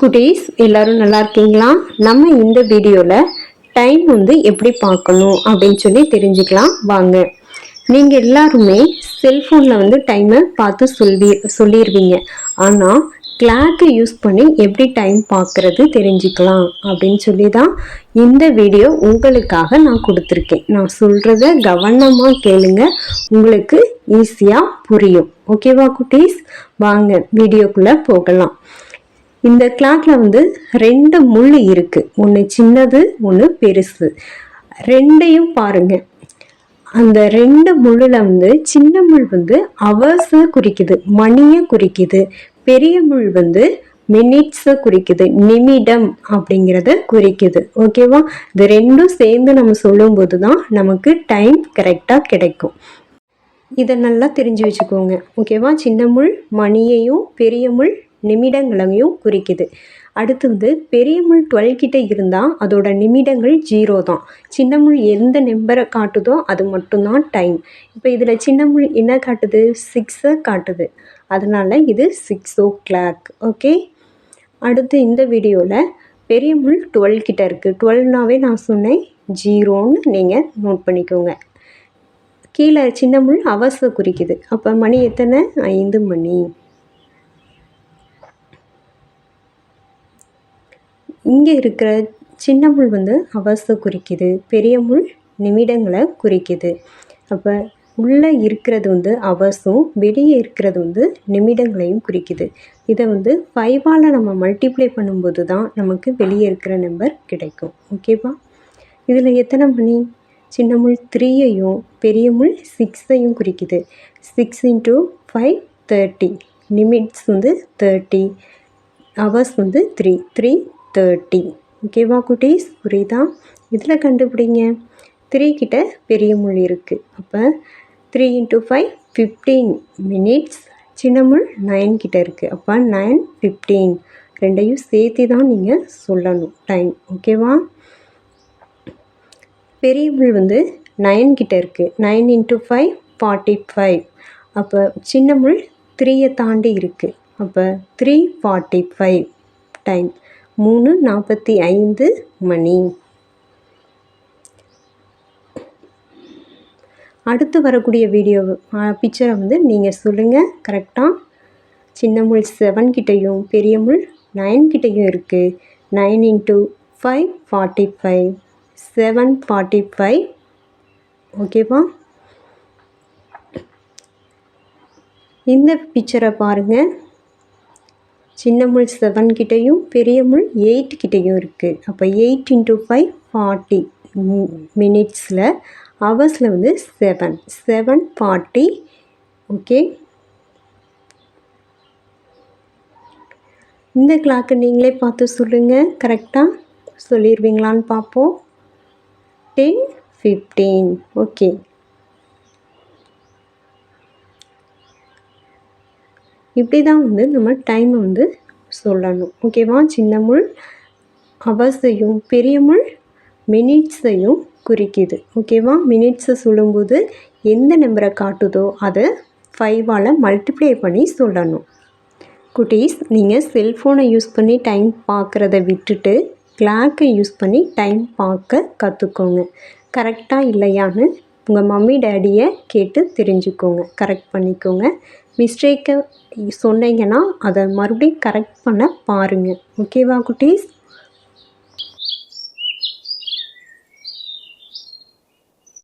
குட்டீஸ் எல்லோரும் நல்லா இருக்கீங்களா? நம்ம இந்த வீடியோவில் டைம் வந்து எப்படி பார்க்கணும் அப்படின்னு சொல்லி தெரிஞ்சுக்கலாம். வாங்க. நீங்கள் எல்லாருமே செல்ஃபோனில் வந்து டைமை பார்த்து சொல்லி சொல்லிடுவீங்க ஆனால் கிளாக்கை யூஸ் பண்ணி எப்படி டைம் பார்க்குறது தெரிஞ்சுக்கலாம் அப்படின்னு சொல்லி தான் இந்த வீடியோ உங்களுக்காக நான் கொடுத்துருக்கேன். நான் சொல்கிறத கவனமாக கேளுங்க. உங்களுக்கு ஈஸியாக புரியும். ஓகேவா குட்டீஸ்? வாங்க வீடியோக்குள்ளே போகலாம். இந்த கிளாக்ல வந்து ரெண்டு முள் இருக்கு. ஒன்று சின்னது ஒன்று பெருசு. ரெண்டையும் பாருங்க. அந்த ரெண்டு முள்ளில் வந்து சின்ன முள் வந்து அவர்ஸை குறிக்குது மணியை குறிக்குது. பெரிய முள் வந்து மினிட்ஸை குறிக்குது நிமிடம் அப்படிங்கிறத குறிக்குது. ஓகேவா இது ரெண்டும் சேர்ந்து நம்ம சொல்லும்போது தான் நமக்கு டைம் கரெக்டாக கிடைக்கும். இதை நல்லா தெரிஞ்சு வச்சுக்கோங்க. ஓகேவா சின்ன முள் மணியையும் பெரிய முள் நிமிடங்களையும் குறிக்குது. அடுத்து வந்து பெரிய முள் டுவெல் கிட்டே இருந்தால் அதோட நிமிடங்கள் ஜீரோ தான். சின்ன முள் எந்த நம்பரை காட்டுதோ அது மட்டும்தான் டைம். இப்போ இதில் சின்ன முள் என்ன காட்டுது? சிக்ஸை காட்டுது. அதனால் இது சிக்ஸ் ஓ கிளாக். ஓகே? அடுத்து இந்த வீடியோவில் பெரிய முள் டுவெல் கிட்டே இருக்குது டுவெல்னாவே நான் சொன்னேன் ஜீரோன்னு நீங்கள் நோட் பண்ணிக்கோங்க. கீழே சின்ன முள் அவச குறிக்குது. அப்போ மணி எத்தனை? ஐந்து மணி. இங்கே இருக்கிற சின்ன முள் வந்து அவஸ்தை குறிக்குது பெரிய முள் நிமிடங்களை குறிக்குது. அப்போ உள்ளே இருக்கிறது வந்து அவர்ஸும் வெளியே இருக்கிறது வந்து நிமிடங்களையும் குறிக்குது. இதை வந்து ஃபைவால் நம்ம மல்டிப்ளை பண்ணும்போது தான் நமக்கு வெளியே இருக்கிற நம்பர் கிடைக்கும். ஓகேவா இதில் எத்தனை மணி? சின்ன முள் த்ரீயையும் பெரிய முள் சிக்ஸையும் குறிக்குது. Six into five thirty minutes வந்து தேர்ட்டி ஹவர்ஸ் வந்து த்ரீ த்ரீ தேர்ட்டி ஓகேவா குட்டீஸ்? புரியுதா? இதில் கண்டுபிடிங்க. த்ரீ கிட்ட பெரிய முள் இருக்குது அப்போ three into five fifteen minutes சின்னமுள் nine கிட்ட இருக்குது அப்போ நைன் ஃபிஃப்டீன் ரெண்டையும் சேர்த்து தான் நீங்கள் சொல்லணும் டைம் ஓகேவா பெரிய முள் வந்து நைன் கிட்ட இருக்குது nine into five forty five அப்போ சின்ன முள் த்ரீயை தாண்டி இருக்குது அப்போ த்ரீ ஃபார்ட்டி ஃபைவ் டைம் மூணு நாற்பத்தி ஐந்து மணி. அடுத்து வரக்கூடிய வீடியோ பிக்சரை வந்து நீங்கள் சொல்லுங்கள் கரெக்டாக சின்ன முள் செவன் கிட்டேயும் பெரிய முள் நைன் கிட்டேயும் இருக்குது nine into five forty five seven forty five ஓகேவா இந்த பிக்சரை பாருங்கள் சின்ன முள் செவன் கிட்டேயும் பெரிய முள் எயிட் கிட்டேயும் இருக்குது அப்போ எயிட் இன்ட்டு ஃபைவ் ஃபார்ட்டி மினிட்ஸில் ஹவர்ஸில் வந்து செவன் செவன் ஃபார்ட்டி ஓகே இந்த கிளாக்கு நீங்களே பார்த்து சொல்லுங்கள் கரெக்டாக சொல்லிடுவீங்களான்னு பார்ப்போம். டென் ஃபிஃப்டீன் ஓகே இப்படி தான் வந்து நம்ம டைமை வந்து சொல்லணும். ஓகேவா சின்ன முள் அவர்ஸையும் பெரிய முள் மினிட்ஸையும் குறிக்குது. ஓகேவா மினிட்ஸை சொல்லும்போது எந்த நம்பரை காட்டுதோ அதை ஃபைவால் மல்டிப்ளை பண்ணி சொல்லணும். குட்டீஸ் நீங்கள் செல்ஃபோனை யூஸ் பண்ணி டைம் பார்க்குறத விட்டுட்டு கிளாக்கை யூஸ் பண்ணி டைம் பார்க்க கற்றுக்கோங்க கரெக்டாக இல்லையான்னு உங்கள் மம்மி டேடியை கேட்டு தெரிஞ்சுக்கோங்க. கரெக்ட் பண்ணிக்கோங்க. மிஸ்டேக்கை சொன்னீங்கன்னா அதை மறுபடியும் கரெக்ட் பண்ண பாருங்கள் ஓகேவா குட்டீஸ்?